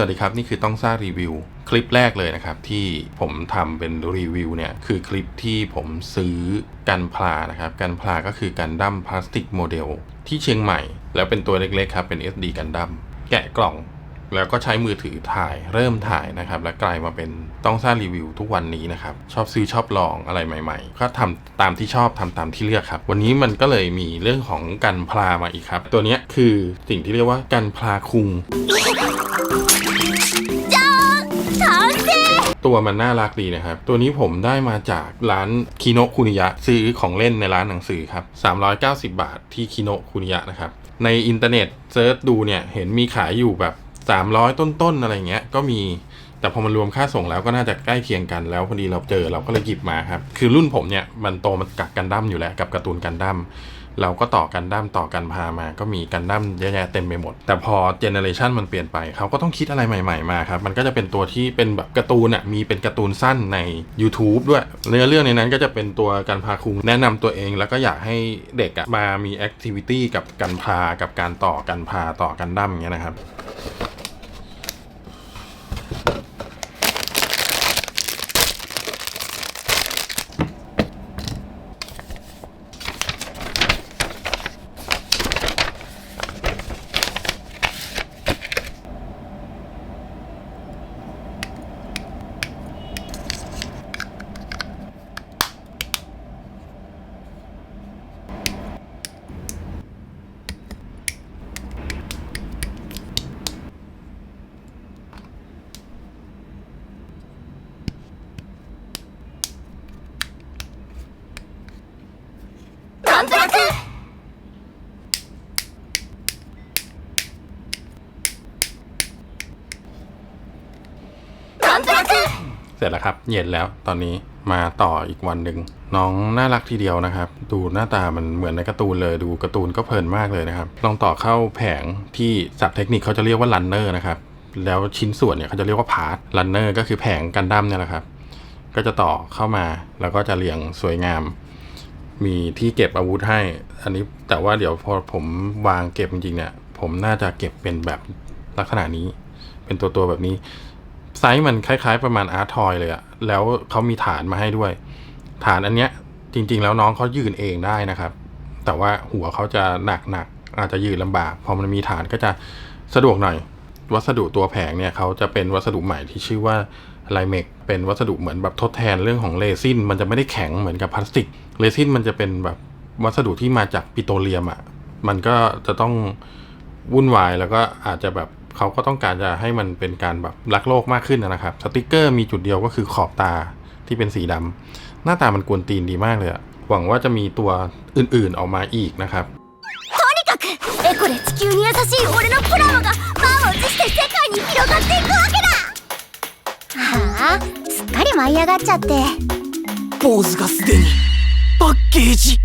วัสดีครับนี่คือต้องซ่างรีวิว คลิปแรกเลยนะครับ ที่ผมทำเป็นรีวิวเนี่ยคือคลิปที่ผมซื้อกันพลานะครับกันพลาก็คือกันดั้มพลาสติกโมเดลที่เชียงใหม่ แล้วเป็นตัวเล็กๆครับเป็น SD กันดั้มแกะกล่อง แล้วก็ใช้มือถือถ่ายเริ่มถ่ายนะครับ และกลายมาเป็นต้องสร้างรีวิวทุกวันนี้นะครับ ชอบซื้อชอบลองอะไรใหม่ ๆ ก็ทำตามที่ชอบทำตามที่เลือกครับ วันนี้มันก็เลยมีเรื่องของกันพลามาอีกครับ ตัวเนี้ยคือสิ่งที่เรียกว่ากันพลาคุง ตัวมันน่ารักดีนะครับ ตัวนี้ผมได้มาจากร้านคิโนคุนิยะซื้อของเล่นในร้านหนังสือครับ390 บาทที่คิโนคุนิยะนะครับ ในอินเทอร์เน็ตเซิร์ชดูเนี่ยเห็นมีขายอยู่แบบ 300 ต้นๆอะไรเงี้ยก็มีแต่พอมันรวมค่าส่งแล้วก็น่าจะใกล้เคียงกันแล้วพอดีเราเจอเราก็เลยหยิบมาครับ คือรุ่นผมเนี่ยมันโตมากับกันดั้มอยู่แล้วกับการ์ตูนกันดั้ม เราก็ต่อกันดั้มต่อกันพามา ก็มีกันดั้มเยอะแยะเต็มไปหมด แต่พอเจเนอเรชันมันเปลี่ยนไปเขาก็ต้องคิดอะไรใหม่ ๆมาครับ มันก็จะเป็นตัวที่เป็นแบบการ์ตูนอะมีเป็นการ์ตูนสั้นใน YouTube ด้วยเนื้อเรื่องในนั้นก็จะเป็นตัวกันพาคุงแนะนำตัวเอง แล้วก็อยากให้เด็กมามีแอคทิวิตี้กับกันพากับการต่อกันพาต่อกันดั้มอย่างเงี้ยนะครับ เสร็จแล้วครับ เย็นแล้วตอนนี้มาต่ออีกวันหนึ่งน้องน่ารักทีเดียวนะครับ ดูหน้าตามันเหมือนในการ์ตูนเลยดูการ์ตูนก็เพลินมากเลยนะครับ ลองต่อเข้าแผงที่ศัพท์เทคนิคเขาจะเรียกว่ารันเนอร์นะครับแล้วชิ้นส่วนเนี่ยเขาจะเรียกว่าพาร์ทรันเนอร์ก็คือแผงกันดั้มเนี่ยแหละครับ ก็จะต่อเข้ามาแล้วก็จะเรียงสวยงาม มีที่เก็บอาวุธให้ อันนี้แต่ว่าเดี๋ยวพอผมวางเก็บจริงๆเนี่ย ผมน่าจะเก็บเป็นแบบลักษณะนี้ เป็นตัวตัวๆแบบนี้ ไซส์มันคล้ายๆประมาณอาร์ทอยเลยอะแล้วเขามีฐานมาให้ด้วย ฐานอันเนี้ยจริง ๆ แล้วน้องเขายืนเองได้นะครับ แต่ว่าหัวเขาจะหนักๆอาจจะยืนลำบากพอมันมีฐานก็จะสะดวกหน่อย วัสดุตัวแผงเนี่ยเขาจะเป็นวัสดุใหม่ที่ชื่อว่าไลเมกเป็นวัสดุเหมือนแบบทดแทนเรื่องของเรซินมันจะไม่ได้แข็งเหมือนกับพลาสติกเรซินมันจะเป็นแบบวัสดุที่มาจากปิโตรเลียมอะ่ะมันก็จะต้องวุ่นวายแล้วก็อาจจะแบบ เขาก็ต้องการจะให้มันเป็นการแบบรักโลกมากขึ้นนะครับสติกเกอร์มีจุดเดียวก็คือขอบตาที่เป็นสีดำหน้าตามันกวนตีนดีมากเลยอะหวังว่าจะมีตัวอื่นๆออกมาอีกนะครับ とにかくエコで地球に優しい俺のプラモが満を持して世界に広がっていくわけだはあすっかり舞い上がっちゃってポーズがすでにパッケージ